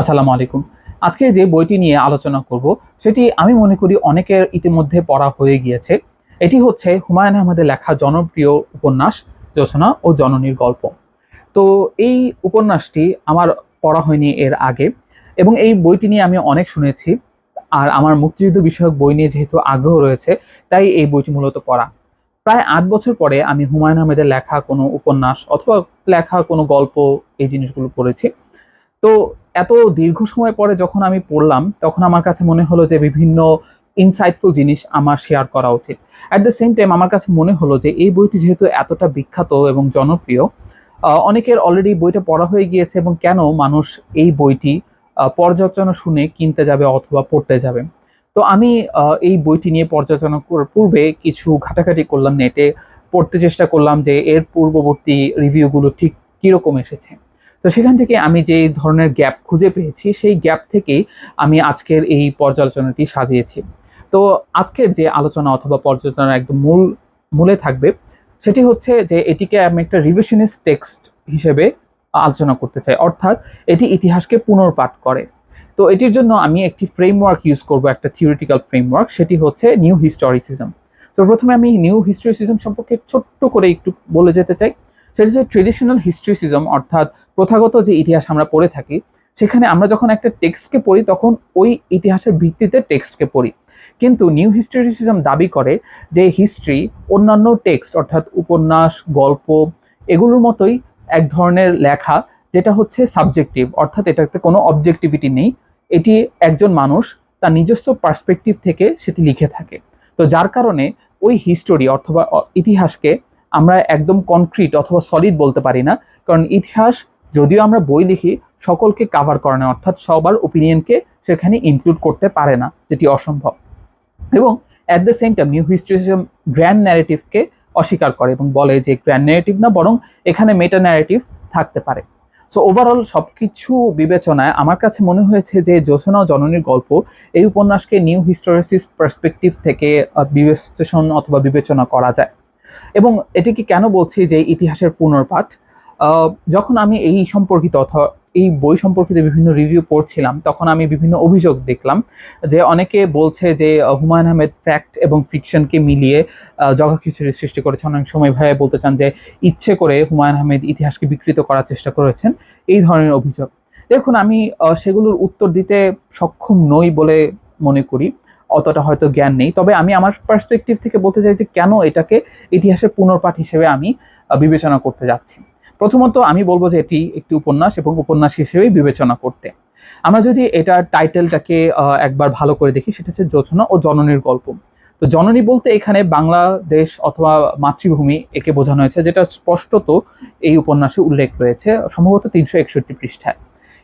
আসসালামু আলাইকুম। আজকে যে বইটি নিয়ে আলোচনা করব, সেটি আমি মনে করি অনেকের ইতিমধ্যে পড়া হয়ে গিয়েছে। এটি হচ্ছে হুমায়ুন আহমেদের লেখা জনপ্রিয় উপন্যাস যোচনা ও জননীর গল্প। তো এই উপন্যাসটি আমার পড়া হয়নি এর আগে, এবং এই বইটি নিয়ে আমি অনেক শুনেছি, আর আমার মুক্তিযুদ্ধ বিষয়ক বই নিয়ে যেহেতু আগ্রহ রয়েছে, তাই এই বইটি মূলত পড়া। প্রায় আট বছর পরে আমি হুমায়ুন আহমেদের লেখা কোনো উপন্যাস অথবা লেখা কোনো গল্প এই জিনিসগুলো পড়েছি। তো এত দীর্ঘ সময় পরে যখন আমি পড়লাম, তখন আমার কাছে মনে হলো যে বিভিন্ন ইনসাইটফুল জিনিস আমার শেয়ার করা উচিত। অ্যাট দ্য সেম টাইম আমার কাছে মনে হলো যে এই বইটি যেহেতু এতটা বিখ্যাত এবং জনপ্রিয় অনেকের অলরেডি বইটা পড়া হয়ে গিয়েছে এবং কেন মানুষ এই বইটি পর্যালোচনা শুনে কিনতে যাবে অথবা পড়তে যাবে। তো আমি এই বইটি নিয়ে পর্যালোচনা করার পূর্বে কিছু ঘাটাঘাটি করলাম নেটে পড়তে চেষ্টা করলাম যে এর পূর্ববর্তী রিভিউগুলো ঠিক কীরকম এসেছে। তো সেখান থেকে আমি যে ধরনের গ্যাপ খুঁজে পেয়েছি, সেই গ্যাপ থেকেই আমি আজকের এই পর্যালোচনাটি সাজিয়েছি। তো আজকের যে আলোচনা অথবা পর্যালোচনার একদম মূল, মূলে থাকবে, সেটি হচ্ছে যে এটিকে আমি একটা রিভিশনিস্ট টেক্সট হিসেবে আলোচনা করতে চাই। অর্থাৎ এটি ইতিহাসকে পুনর্পাঠ করে। তো এটির জন্য আমি একটি ফ্রেমওয়ার্ক ইউজ করব, একটা থিওরিটিক্যাল ফ্রেমওয়ার্ক সেটি হচ্ছে নিউ হিস্টোরিসিজম তো প্রথমে আমি নিউ হিস্টোরিসিজম সম্পর্কে ছোট্ট করে একটু বলে যেতে চাই। সেটি হচ্ছে ট্রেডিশনাল হিস্ট্রিসিজম অর্থাৎ প্রথাগত যে ইতিহাস আমরা পড়ে থাকি, সেখানে আমরা যখন একটা টেক্সটকে পড়ি, তখন ওই ইতিহাসের ভিত্তিতে টেক্সটকে পড়ি। কিন্তু নিউ হিস্টোরিসিজম দাবি করে যে হিস্ট্রি অন্যান্য টেক্সট, অর্থাৎ উপন্যাস, গল্প, এগুলোর মতোই এক ধরনের লেখা, যেটা হচ্ছে সাবজেক্টিভ, অর্থাৎ এটাতে কোনো অবজেক্টিভিটি নেই। এটি একজন মানুষ তার নিজস্ব পার্সপেক্টিভ থেকে সেটি লিখে থাকে। তো যার কারণে ওই হিস্টোরি অথবা ইতিহাসকে আমরা একদম কনক্রিট অথবা সলিড বলতে পারি না। কারণ ইতিহাস যদিও আমরা বই লিখি, সকলকে কাভার করে না, অর্থাৎ সবার ওপিনিয়নকে সেখানে ইনক্লুড করতে পারে না, যেটি অসম্ভব। এবং at the same time new historicism grand ন্যারেটিভকে অস্বীকার করে এবং বলে যে গ্র্যান্ড ন্যারেটিভ না, বরং এখানে মেটা ন্যারেটিভ থাকতে পারে। সো ওভারঅল সব কিছু বিবেচনায় আমার কাছে মনে হয়েছে যে ও জননীর গল্প এই উপন্যাসকে নিউ হিস্টোরিসিস্ট পার্সপেক্টিভ থেকে বিশ্লেষণ অথবা বিবেচনা করা যায়। এবং এটিকে কেন বলছি যে ইতিহাসের পুনর্পাঠ? যখন আমি এই সম্পর্কিত অথবা এই বই সম্পর্কিত বিভিন্ন রিভিউ পড়ছিলাম, তখন আমি বিভিন্ন অভিযোগ দেখলাম যে অনেকে বলছে যে হুমায়ুন আহমেদ ফ্যাক্ট এবং ফিকশনকে মিলিয়ে জগা খিচুড়ির সৃষ্টি করেছেন অনেক সময় ভাইয়া বলতে চান যে, ইচ্ছে করে হুমায়ুন আহমেদ ইতিহাসকে বিকৃত করার চেষ্টা করেছেন। এই ধরনের অভিযোগ। দেখুন, আমি সেগুলোর উত্তর দিতে সক্ষম নই বলে মনে করি। অতটা হয়তো জ্ঞান নেই। তবে আমি আমার পার্সপেক্টিভ থেকে বলতে চাই যে, কেন এটাকে ইতিহাসের পুনর্পাঠ হিসেবে আমি বিবেচনা করতে যাচ্ছি? প্রথমত আমি বলব যে এটি একটি উপন্যাস এবং উপন্যাস হিসেবেই বিবেচনা করতে। আমরা যদি এটার টাইটেলটাকে একবার ভালো করে দেখি, সেটা হচ্ছে যোচনা ও জননীর গল্প। তো জননী বলতে এখানে বাংলাদেশ অথবা মাতৃভূমি একে বোঝানো হয়েছে, যেটা স্পষ্টত এই উপন্যাসে উল্লেখ রয়েছে, সম্ভবত তিনশো একষট্টি পৃষ্ঠায়।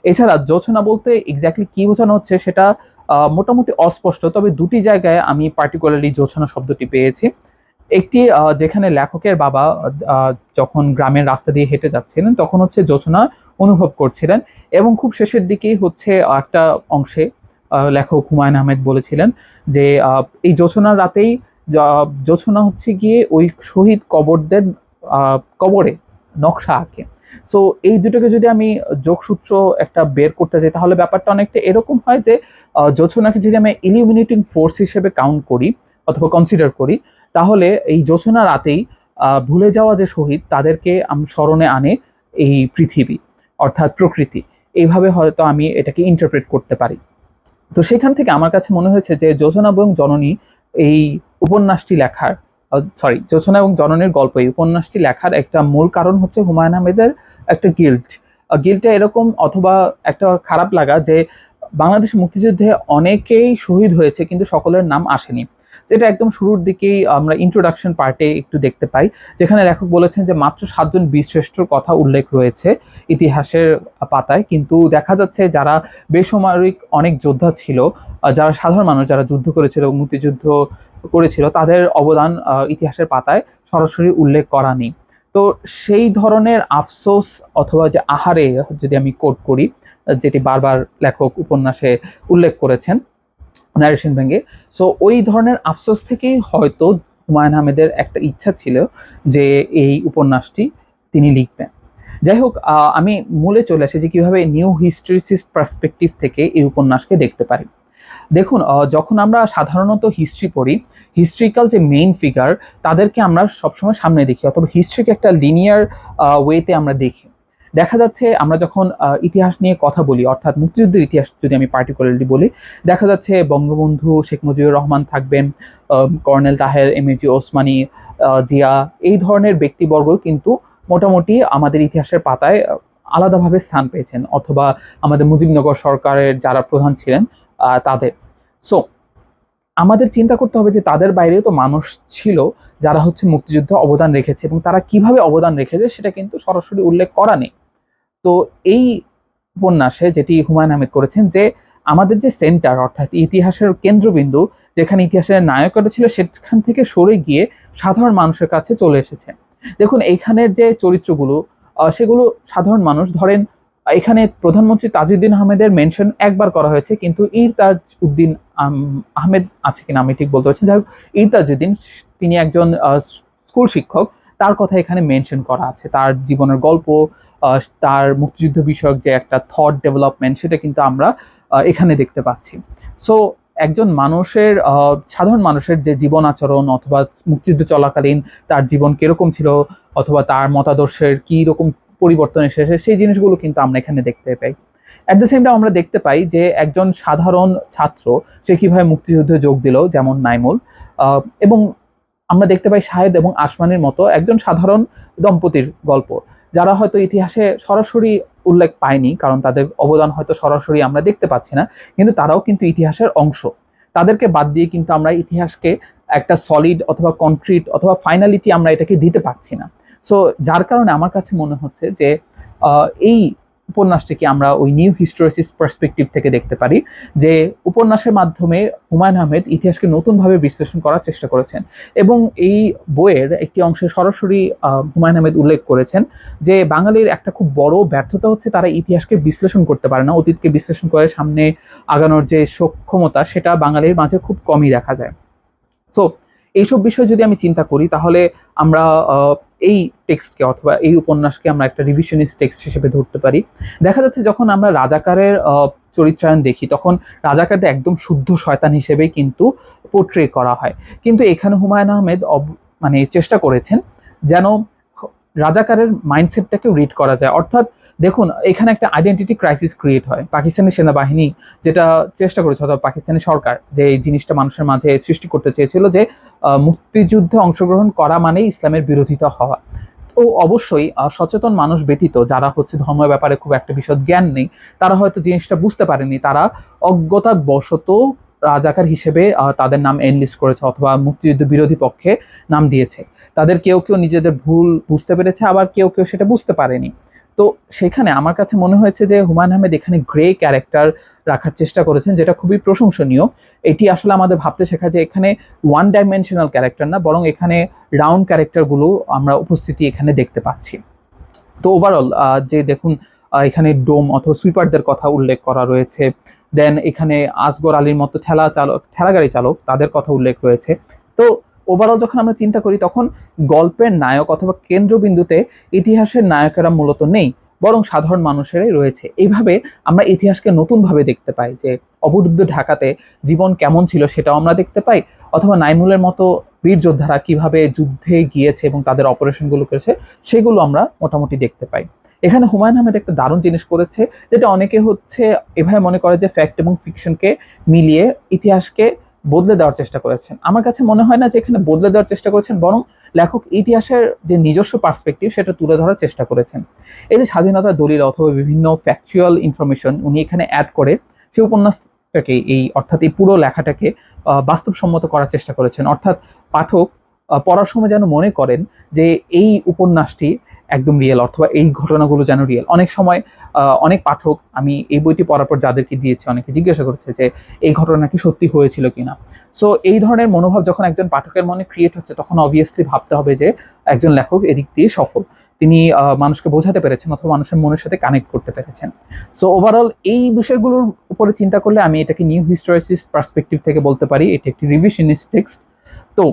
এছাড়া যোচনা বলতে এক্স্যাক্টলি কি বোঝানো হচ্ছে সেটা মোটামুটি অস্পষ্ট, তবে দুটি জায়গায় আমি পার্টিকুলারলি যোচনা শব্দটি পেয়েছি। একটি যেখানে লেখকের বাবা যখন গ্রামের রাস্তা দিয়ে হেঁটে যাচ্ছিলেন, তখন হচ্ছে যোচনা অনুভব করছিলেন এবং খুব শেষের দিকেই হচ্ছে একটা অংশে লেখক হুমায়ুন আহমেদ বলেছিলেন যে এই যোচনার রাতেই যোচনা হচ্ছে গিয়ে ওই শহীদ কবরদের কবরে নকশা আঁকে। সো এই দুটোকে যদি আমি যোগসূত্র একটা বের করতে যাই, তাহলে ব্যাপারটা অনেকটা এরকম হয় যে যোচনাকে যদি আমি ইলিমিনেটিং ফোর্স হিসেবে কাউন্ট করি অথবা কনসিডার করি, তাহলে এই যোচনা রাতেই ভুলে যাওয়া যে শহীদ, তাদেরকে আম- স্মরণে আনে এই পৃথিবী, অর্থাৎ প্রকৃতি। এইভাবে হয়তো আমি এটাকে ইন্টারপ্রেট করতে পারি। তো সেখান থেকে আমার কাছে মনে হয়েছে যে যোচনা এবং জননী এই উপন্যাসটি লেখার সরি যোচনা এবং জননীর গল্প এই উপন্যাসটি লেখার একটা মূল কারণ হচ্ছে হুমায়ুন আহমেদের একটা গিল্ট গিল্টটা এরকম অথবা একটা খারাপ লাগা যে বাংলাদেশ মুক্তিযুদ্ধে অনেকেই শহীদ হয়েছে কিন্তু সকলের নাম আসেনি। যেটা একদম শুরুর দিকেই আমরা ইন্ট্রোডাকশন পার্টে একটু দেখতে পাই, যেখানে লেখক বলেছেন যে মাত্র সাতজন বীরশ্রেষ্ঠর কথা উল্লেখ রয়েছে ইতিহাসের পাতায়। কিন্তু দেখা যাচ্ছে যারা বেসামরিক অনেক যোদ্ধা ছিল যারা সাধারণ মানুষ, যারা যুদ্ধ করেছিল, মুক্তিযুদ্ধ করেছিল, তাদের অবদান ইতিহাসের পাতায় সরাসরি উল্লেখ করা নেই। তো সেই ধরনের আফসোস অথবা যে আহারে যদি আমি কোট করি যেটি বারবার লেখক উপন্যাসে উল্লেখ করেছেন ন্যারেশন ভেঙে সো ওই ধরনের আফসোস থেকেই হয়তো হুমায়ুন আহমেদের একটা ইচ্ছা ছিল যে এই উপন্যাসটি তিনি লিখবেন। যাই হোক আমি মূলে চলে আসি যে কীভাবে নিউ হিস্ট্রিসিস্ট পার্সপেক্টিভ থেকে এই উপন্যাসকে দেখতে পারি। দেখুন যখন আমরা সাধারণত হিস্ট্রি পড়ি, হিস্ট্রিক্যাল যে মেইন ফিগার, তাদেরকে আমরা সবসময় সামনে দেখি, অথবা হিস্ট্রিকে একটা লিনিয়ার ওয়েতে আমরা দেখি। দেখা যাচ্ছে আমরা যখন ইতিহাস নিয়ে কথা বলি, অর্থাৎ মুক্তিযুদ্ধের ইতিহাস যদি আমি পার্টিকুলারলি বলি, দেখা যাচ্ছে বঙ্গবন্ধু শেখ মুজিবুর রহমান থাকবেন colonel Taher M A G Osmani Zia, এই ধরনের ব্যক্তিবর্গ কিন্তু মোটামুটি আমাদের ইতিহাসের পাতায় আলাদাভাবে স্থান পেয়েছেন, অথবা আমাদের মুজিবনগর সরকারের যারা প্রধান ছিলেন তাদের। সো আমাদের চিন্তা করতে হবে যে তাদের বাইরেও তো মানুষ ছিল যারা হচ্ছে মুক্তিযুদ্ধে অবদান রেখেছে, এবং তারা কীভাবে অবদান রেখেছে সেটা কিন্তু সরাসরি উল্লেখ করা নেই। তো এই উপন্যাসে যেটি হুমায়ুন আহমেদ করেছেন যে আমাদের যে সেন্টার অর্থাৎ ইতিহাসের কেন্দ্রবিন্দু, যেখানে ইতিহাসের নায়করা ছিল, সেখান থেকে সরে গিয়ে সাধারণ মানুষের কাছে চলে এসেছে। দেখুন, এইখানের যে চরিত্রগুলো সেগুলো সাধারণ মানুষ, ধরেন, এখানে প্রধানমন্ত্রী তাজউদ্দিন আহমেদের মেনশন একবার করা হয়েছে, কিন্তু ইর তাজ উদ্দিন আহমেদ আছে কিনা আমি ঠিক বলতে পারছি যাই হোক ইর তাজউদ্দিন তিনি একজন স্কুল শিক্ষক, তার কথা এখানে মেনশন করা আছে। তার জীবনের গল্প তার মুক্তিযুদ্ধ বিষয়ক যে একটা থট ডেভেলপমেন্ট সেটা কিন্তু আমরা এখানে দেখতে পাচ্ছি। সো একজন মানুষের সাধারণ মানুষের যে জীবন আচরণ অথবা মুক্তিযুদ্ধ চলাকালীন তার জীবন কীরকম ছিল অথবা তার মতাদর্শের কি রকম পরিবর্তন এসেছে, সেই জিনিসগুলো কিন্তু আমরা এখানে দেখতে পাই। অ্যাট দ্য সেম টাইম আমরা দেখতে পাই যে একজন সাধারণ ছাত্র, সে কীভাবে মুক্তিযুদ্ধে যোগ দিল, যেমন নাইমুল এবং আমরা দেখতে পাই শাহেদ এবং আসমানের মতো একজন সাধারণ দম্পতির গল্প। যারা হয়তো ইতিহাসে সরাসরি উল্লেখ পায়নি, কারণ তাদের অবদান হয়তো সরাসরি আমরা দেখতে পাচ্ছি না, কিন্তু তারাও কিন্তু ইতিহাসের অংশ। তাদেরকে বাদ দিয়ে কিন্তু আমরা ইতিহাসকে একটা সলিড অথবা কনক্রিট অথবা ফাইনালিটি আমরা এটাকে দিতে পারছি না। সো যার কারণে আমার কাছে মনে হচ্ছে যে এই উপন্যাসটিকে আমরা ওই নিউ হিস্টোরিসিস পার্সপেক্টিভ থেকে দেখতে পারি, যে উপন্যাসের মাধ্যমে হুমায়ুন আহমেদ ইতিহাসকে নতুনভাবে বিশ্লেষণ করার চেষ্টা করেছেন এবং এই বইয়ের একটি অংশে সরাসরি হুমায়ুন আহমেদ উল্লেখ করেছেন যে বাঙালির একটা খুব বড় ব্যর্থতা হচ্ছে তারা ইতিহাসকে বিশ্লেষণ করতে পারে না, অতীতকে বিশ্লেষণ করে সামনে আগানোর যে সক্ষমতা সেটা বাঙালির মাঝে খুব কমই দেখা যায়। সো এইসব বিষয় যদি আমি চিন্তা করি তাহলে আমরা এই টেক্সটকে অথবা এই উপন্যাসকে আমরা একটা রিভিশনিস্ট টেক্সট হিসেবে ধরতে পারি। দেখা যাচ্ছে যখন আমরা রাজাকারের চরিত্রায়ন দেখি, তখন রাজাকারদের একদম শুদ্ধ শয়তান হিসেবে কিন্তু পোট্রে করা হয়। কিন্তু এখানে হুমায়ুন আহমেদ মানে চেষ্টা করেছেন যেন রাজাকারের মাইন্ডসেটটাকেও রিড করা যায়। অর্থাৎ দেখুন, এখানে একটা আইডেন্টিটি ক্রাইসিস ক্রিয়েট হয়। পাকিস্তানি সেনাবাহিনী যেটা চেষ্টা করেছে অথবা পাকিস্তানি সরকার, যে এই জিনিসটা মানুষের মাঝে সৃষ্টি করতে চেয়েছিল যে মুক্তিযুদ্ধে অংশগ্রহণ করা মানেই ইসলামের বিরোধিতা হওয়া। তো অবশ্যই সচেতন মানুষ ব্যতীত, যারা হচ্ছে ধর্মের ব্যাপারে খুব একটা বিশদ জ্ঞান নেই, তারা হয়তো জিনিসটা বুঝতে পারেনি। তারা অজ্ঞতা বশত রাজাকার হিসেবে তাদের নাম এনলিস্ট করেছে অথবা মুক্তিযুদ্ধ বিরোধী পক্ষে নাম দিয়েছে। তাদের কেউ কেউ নিজেদের ভুল বুঝতে পেরেছে, আবার কেউ কেউ সেটা বুঝতে পারেনি। তো সেখানে আমার কাছে মনে হয়েছে যে হুমায়ুন আহমেদ এখানে গ্রে ক্যারেক্টার রাখার চেষ্টা করেছেন, যেটা খুবই প্রশংসনীয়। এটি আসলে আমাদের ভাবতে শেখা যে এখানে ওয়ান ডাইমেনশনাল ক্যারেক্টার না, বরং এখানে রাউন্ড ক্যারেক্টারগুলো আমরা উপস্থিতি এখানে দেখতে পাচ্ছি। তো ওভারঅল যে দেখুন এখানে ডোম অথবা সুইপারদের কথা উল্লেখ করা রয়েছে দেন এখানে আসগর আলীর মতো ঠেলা চালক ঠেলা গাড়ি চালক তাদের কথা উল্লেখ রয়েছে। তো ওভারঅল যখন আমরা চিন্তা করি, তখন গল্পের নায়ক অথবা কেন্দ্রবিন্দুতে ইতিহাসের নায়কেরা মূলত নেই। বরং সাধারণ মানুষেরাই রয়েছে। এইভাবে আমরা ইতিহাসকে নতুনভাবে দেখতে পাই যে অবরুদ্ধ ঢাকাতে জীবন কেমন ছিল সেটাও আমরা দেখতে পাই, অথবা নাইমুলের মতো বীর যোদ্ধারা কীভাবে যুদ্ধে গিয়েছে এবং তাদের অপারেশনগুলো করেছে, সেগুলো আমরা মোটামুটি দেখতে পাই। এখানে হুমায়ুন আহমেদ একটা দারুণ জিনিস করেছে, যেটা অনেকে হচ্ছে এভাবে মনে করে যে ফ্যাক্ট এবং ফিকশনকে মিলিয়ে ইতিহাসকে বদলে দেওয়ার চেষ্টা করেছেন। আমার কাছে মনে হয় না যে এখানে বদলে দেওয়ার চেষ্টা করেছেন, বরং লেখক ইতিহাসের যে নিজস্ব পার্সপেক্টিভ সেটা তুলে ধরার চেষ্টা করেছেন। এই যে স্বাধীনতা দলিল অথবা বিভিন্ন ফ্যাকচুয়াল ইনফরমেশন উনি এখানে অ্যাড করে, সেই উপন্যাসটাকে, এই অর্থাৎ এই পুরো লেখাটাকে বাস্তবসম্মত করার চেষ্টা করেছেন। অর্থাৎ পাঠক পড়ার সময় যেন মনে করেন যে এই উপন্যাসটি একদম রিয়েল অথবা এই ঘটনাগুলো যেন রিয়েল অনেক সময় অনেক পাঠক, আমি এই বইটি পড়ার পর যাদেরকে দিয়েছি, অনেকে জিজ্ঞাসা করেছে যে, এই ঘটনা কি সত্যি হয়েছিল কিনা? সো এই ধরনের মনোভাব যখন একজন পাঠকের মনে ক্রিয়েট হচ্ছে, তখন অবভিয়াসলি ভাবতে হবে যে, একজন লেখক এদিক দিয়ে সফল। তিনি মানুষকে বোঝাতে পেরেছেন অথবা মানুষের মনের সাথে কানেক্ট করতে পেরেছেন। সো ওভারঅল এই বিষয়গুলোর উপরে চিন্তা করলে আমি এটাকে নিউ হিস্টোরিসিস পার্সপেক্টিভ থেকে বলতে পারি। এটি একটি রিভিশনিস্ট টেক্সট তো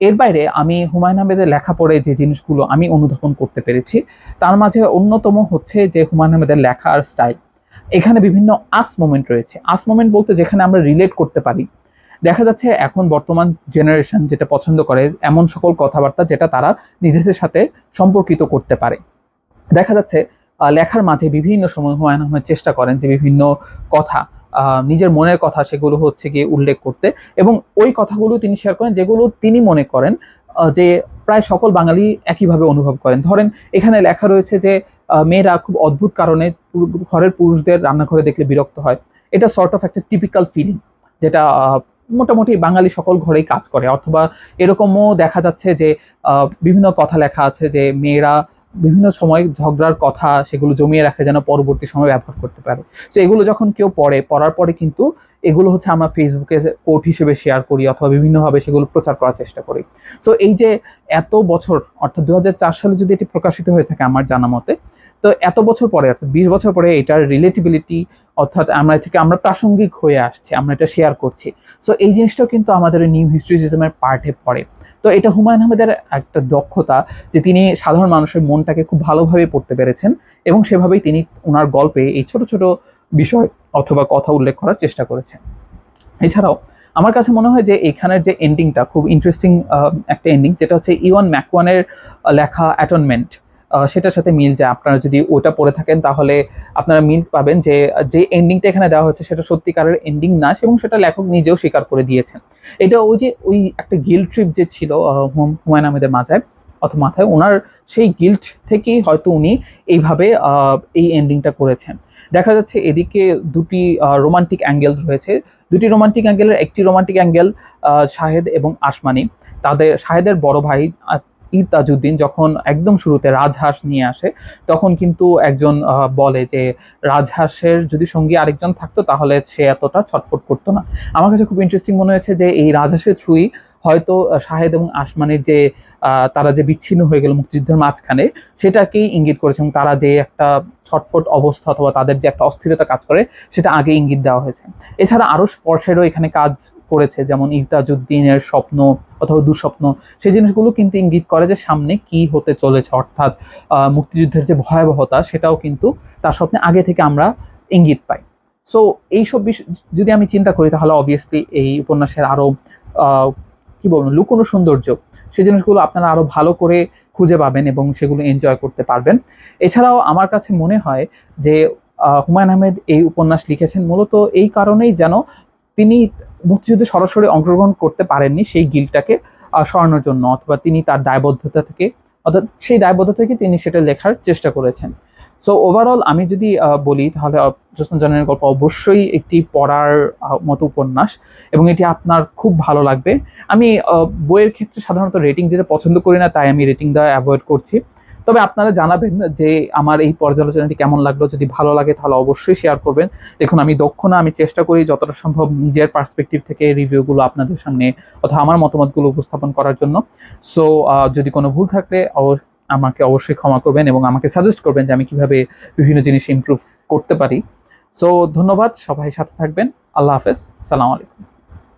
এর বাইরে আমি হুমায়ুন আহমেদের লেখা পড়ে যে জিনিসগুলো আমি অনুধাবন করতে পেরেছি, তার মাঝে অন্যতম হচ্ছে যে হুমায়ুন আহমেদের লেখার স্টাইল। এখানে বিভিন্ন আস মোমেন্ট রয়েছে। আস মোমেন্ট বলতে যেখানে আমরা রিলেট করতে পারি। দেখা যাচ্ছে এখন বর্তমান জেনারেশন যেটা পছন্দ করে, এমন সকল কথাবার্তা যেটা তারা নিজেদের সাথে সম্পর্কিত করতে পারে। দেখা যাচ্ছে লেখার মাঝে বিভিন্ন সময় হুমায়ুন আহমেদ চেষ্টা করেন যে বিভিন্ন কথা নিজের মনের কথা সেগুলো হচ্ছে গিয়ে উল্লেখ করতে। এবং ওই কথাগুলো তিনি শেয়ার করেন যেগুলো তিনি মনে করেন যে প্রায় সকল বাঙালি একইভাবে অনুভব করেন। ধরেন, এখানে লেখা রয়েছে যে মেয়েরা খুব অদ্ভুত কারণে ঘরের পুরুষদের রান্নাঘরে দেখলে বিরক্ত হয়। এটা সর্ট অফ একটা টিপিক্যাল ফিলিং যেটা মোটামুটি বাঙালি সকল ঘরেই কাজ করে। অথবা এরকমও দেখা যাচ্ছে যে বিভিন্ন কথা লেখা আছে যে, মেয়েরা বিভিন্ন সময় ঝগড়ার কথা সেগুলো জমিয়ে রাখে যেন পরবর্তী সময় ব্যবহার করতে পারে। তো এগুলো যখন কেউ পড়ে, পড়ার পরে কিন্তু এগুলো হচ্ছে আমরা ফেসবুকে কোর্ট হিসেবে শেয়ার করি অথবা বিভিন্নভাবে সেগুলো প্রচার করার চেষ্টা করি। সো এই যে এত বছর, অর্থাৎ দু সালে যদি এটি প্রকাশিত হয়ে থাকে আমার জানা মতে তো এত বছর পরে, অর্থাৎ বিশ বছর পরে এটার রিলেটিবিলিটি অর্থাৎ আমরা থেকে আমরা প্রাসঙ্গিক হয়ে আসছি, আমরা এটা শেয়ার করছি। সো এই জিনিসটাও কিন্তু আমাদের নিউ হিস্ট্রিজিজমের পার্টে পড়ে। তো এটা হুমায়ুন আহমেদের একটা দক্ষতা যে তিনি সাধারণ মানুষের মনটাকে খুব ভালোভাবে পড়তে পেরেছেন এবং সেভাবেই তিনি ওনার গল্পে এই ছোট ছোট বিষয় অথবা কথা উল্লেখ করার চেষ্টা করেছেন। এছাড়াও আমার কাছে মনে হয় যে এখানের যে এন্ডিংটা খুব ইন্টারেস্টিং একটা এন্ডিং যেটা হচ্ছে ইওয়ান ম্যাকওয়ানের লেখা অ্যাটনমেন্ট সেটার সাথে মিল যায়। আপনারা যদি ওটা পড়ে থাকেন, তাহলে আপনারা মিল পাবেন যে যে এন্ডিংটা এখানে দেওয়া হচ্ছে সেটা সত্যিকারের এন্ডিং না, এবং সেটা লেখক নিজেও স্বীকার করে দিয়েছেন। এটা ওই যে, ওই একটা গিল ট্রিপ যে ছিল হুম- হুমায়ুন আহমেদের মাথায়, অথবা মাথায়, ওনার সেই গিল্ট থেকেই হয়তো উনি এইভাবে এই এন্ডিংটা করেছেন। দেখা যাচ্ছে এদিকে দুটি রোমান্টিক অ্যাঙ্গেল রয়েছে। দুটি রোমান্টিক অ্যাঙ্গেলের একটি রোমান্টিক অ্যাঙ্গেল শাহেদ এবং আসমানি। তাদের, শাহেদের বড় ভাই তাজউদ্দিন যখন একদম শুরুতে রাজহাঁস নিয়ে আসে, তখন কিন্তু একজন বলে যে রাজহাঁসের যদি সঙ্গী আরেকজন থাকতো তাহলে সে এতটা ছটফট করতো না। আমার কাছে খুব ইন্টারেস্টিং মনে হয়েছে যে এই রাজহাঁসের থ্রুই হয়তো শাহেদ এবং আসমানের যে তারা যে বিচ্ছিন্ন হয়ে গেল মুক্তিযুদ্ধের মাঝখানে সেটাকেই ইঙ্গিত করেছে এবং তারা যে একটা ছটফট অবস্থা অথবা তাদের যে একটা অস্থিরতা কাজ করে সেটা আগে ইঙ্গিত দেওয়া হয়েছে। এছাড়া আরও স্পর্শেরও এখানে কাজ করেছে, যেমন ইফতাজউদ্দিনের স্বপ্ন অথবা দুঃস্বপ্ন, সেই জিনিসগুলো কিন্তু ইঙ্গিত করে যে সামনে কি হতে চলেছে। অর্থাৎ মুক্তিযুদ্ধের যে ভয়াবহতা, সেটাও কিন্তু তার স্বপ্নে আগে থেকে আমরা ইঙ্গিত পাই। সো এইসব বিষয় যদি আমি চিন্তা করি, তাহলে অবভিয়াসলি এই উপন্যাসের আরও কি বলব, লুকোনো সৌন্দর্য, সেই জিনিসগুলো আপনারা আরও ভালো করে খুঁজে পাবেন এবং সেগুলো এনজয় করতে পারবেন। এছাড়াও আমার কাছে মনে হয় যে হুমায়ুন আহমেদ এই উপন্যাস লিখেছেন মূলত এই কারণেই যেন তিনি মুক্তিযুদ্ধে সরাসরি অংশগ্রহণ করতে পারেননি সেই গিলটাকে সরানোর জন্য অথবা তিনি তার দায়বদ্ধতা থেকে, অর্থাৎ সেই দায়বদ্ধতা থেকে তিনি সেটা লেখার চেষ্টা করেছেন। সো ওভারঅল আমি যদি বলি তাহলে জানের গল্প অবশ্যই একটি পড়ার মতো উপন্যাস এবং এটি আপনার খুব ভালো লাগবে। আমি বইয়ের ক্ষেত্রে সাধারণত রেটিং দিতে পছন্দ করি না, তাই আমি রেটিং দেওয়া অ্যাভয়েড করছি। তবে আপনারা জানাবেন যে আমার এই পর্যালোচনাটি কেমন লাগল। যদি ভালো লাগে তাহলে অবশ্যই শেয়ার করবেন। দেখুন, আমি দক্ষ না, আমি চেষ্টা করি যতটা সম্ভব নিজের পার্সপেক্টিভ থেকে রিভিউগুলো আপনাদের সামনে অথবা আমার মতামতগুলো উপস্থাপন করার জন্য। সো যদি কোনো ভুল থাকলে আমাকে অবশ্যই ক্ষমা করবেন এবং আমাকে সাজেস্ট করবেন যে আমি কীভাবে বিভিন্ন জিনিস ইমপ্রুভ করতে পারি। সো ধন্যবাদ, সবাই সাথে থাকবেন। আল্লাহ হাফেজ, সালাম আলাইকুম।